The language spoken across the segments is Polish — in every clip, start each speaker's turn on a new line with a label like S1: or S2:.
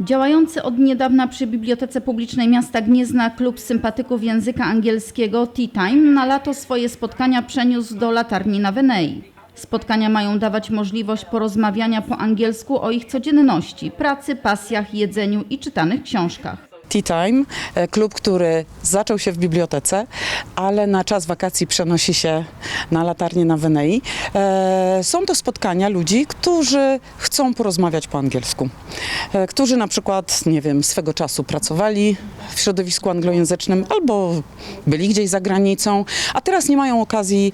S1: Działający od niedawna przy Bibliotece Publicznej Miasta Gniezna Klub Sympatyków Języka Angielskiego Tea Time na lato swoje spotkania przeniósł do latarni na Wenei. Spotkania mają dawać możliwość porozmawiania po angielsku o ich codzienności, pracy, pasjach, jedzeniu i czytanych książkach.
S2: Tea Time, e, klub, który zaczął się w bibliotece, ale na czas wakacji przenosi się na latarnię na Wenei. E, Są to spotkania ludzi, którzy chcą porozmawiać po angielsku. E, Którzy na przykład, nie wiem, swego czasu pracowali w środowisku anglojęzycznym albo byli gdzieś za granicą, a teraz nie mają okazji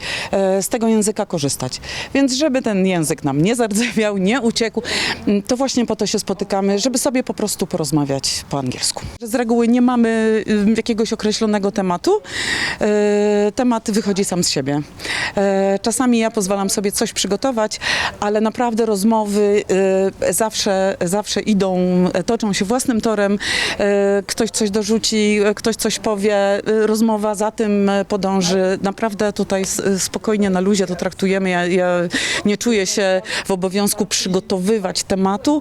S2: z tego języka korzystać. Więc żeby ten język nam nie zardzewiał, nie uciekł, to właśnie po to się spotykamy, żeby sobie po prostu porozmawiać po angielsku. Z reguły nie mamy jakiegoś określonego tematu. E, Temat wychodzi sam z siebie. E, Czasami ja pozwalam sobie coś przygotować, ale naprawdę rozmowy e, zawsze, zawsze idą, e, toczą się własnym torem. Ktoś coś dorzuci, e, ktoś coś powie, rozmowa za tym e, podąży. Naprawdę tutaj spokojnie na luzie to traktujemy. Ja, ja nie czuję się w obowiązku przygotowywać tematu.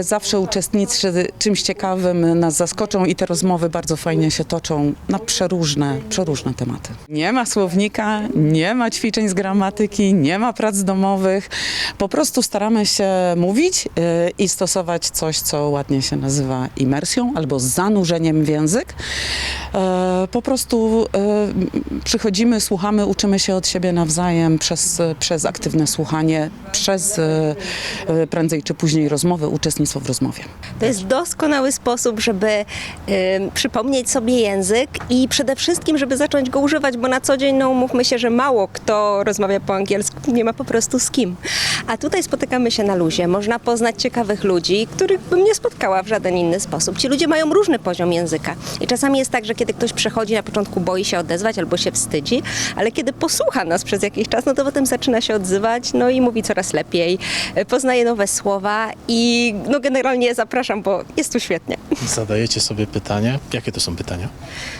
S2: Zawsze uczestnicy czymś ciekawym nas zaskoczą i te rozmowy bardzo fajnie się toczą na przeróżne, przeróżne tematy. Nie ma słownika, nie ma ćwiczeń z gramatyki, nie ma prac domowych. Po prostu staramy się mówić e, i stosować coś, co ładnie się nazywa imersją albo zanurzeniem w język. E, Po prostu e, przychodzimy, słuchamy, uczymy się od siebie nawzajem przez, przez aktywne słuchanie, przez e, prędzej czy później rozmowę, uczestnictwo w rozmowie.
S3: To jest doskonały sposób, żeby przypomnieć sobie język i przede wszystkim, żeby zacząć go używać, bo na co dzień, no umówmy się, że mało kto rozmawia po angielsku, nie ma po prostu z kim. A tutaj spotykamy się na luzie, można poznać ciekawych ludzi, których bym nie spotkała w żaden inny sposób. Ci ludzie mają różny poziom języka i czasami jest tak, że kiedy ktoś przychodzi, na początku boi się odezwać albo się wstydzi, ale kiedy posłucha nas przez jakiś czas, no to potem zaczyna się odzywać, no i mówi coraz lepiej, y, poznaje nowe słowa i no generalnie zapraszam, bo jest tu świetnie.
S4: Zadajecie sobie pytanie. Jakie to są pytania?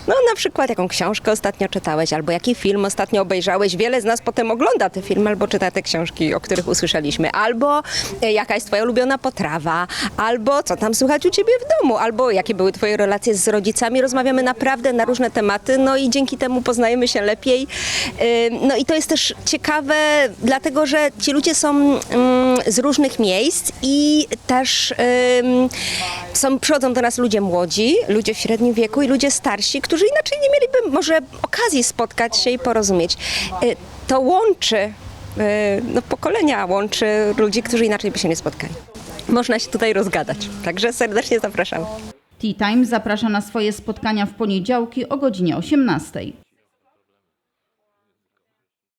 S3: No na przykład jaką książkę ostatnio czytałeś, albo jaki film ostatnio obejrzałeś. Wiele z nas potem ogląda te filmy, albo czyta te książki, o których usłyszeliśmy. Albo e, jaka jest twoja ulubiona potrawa, albo co tam słychać u ciebie w domu, albo jakie były twoje relacje z rodzicami. Rozmawiamy naprawdę na różne tematy, no i dzięki temu poznajemy się lepiej. Ym, No i to jest też ciekawe, dlatego że ci ludzie są mm, z różnych miejsc i też są, przychodzą do nas ludzie młodzi, ludzie w średnim wieku i ludzie starsi, którzy inaczej nie mieliby może okazji spotkać się i porozumieć. Y, To łączy y, no, pokolenia, łączy ludzi, którzy inaczej by się nie spotkali. Można się tutaj rozgadać, także serdecznie zapraszam.
S1: Tea Time zaprasza na swoje spotkania w poniedziałki o godzinie 18.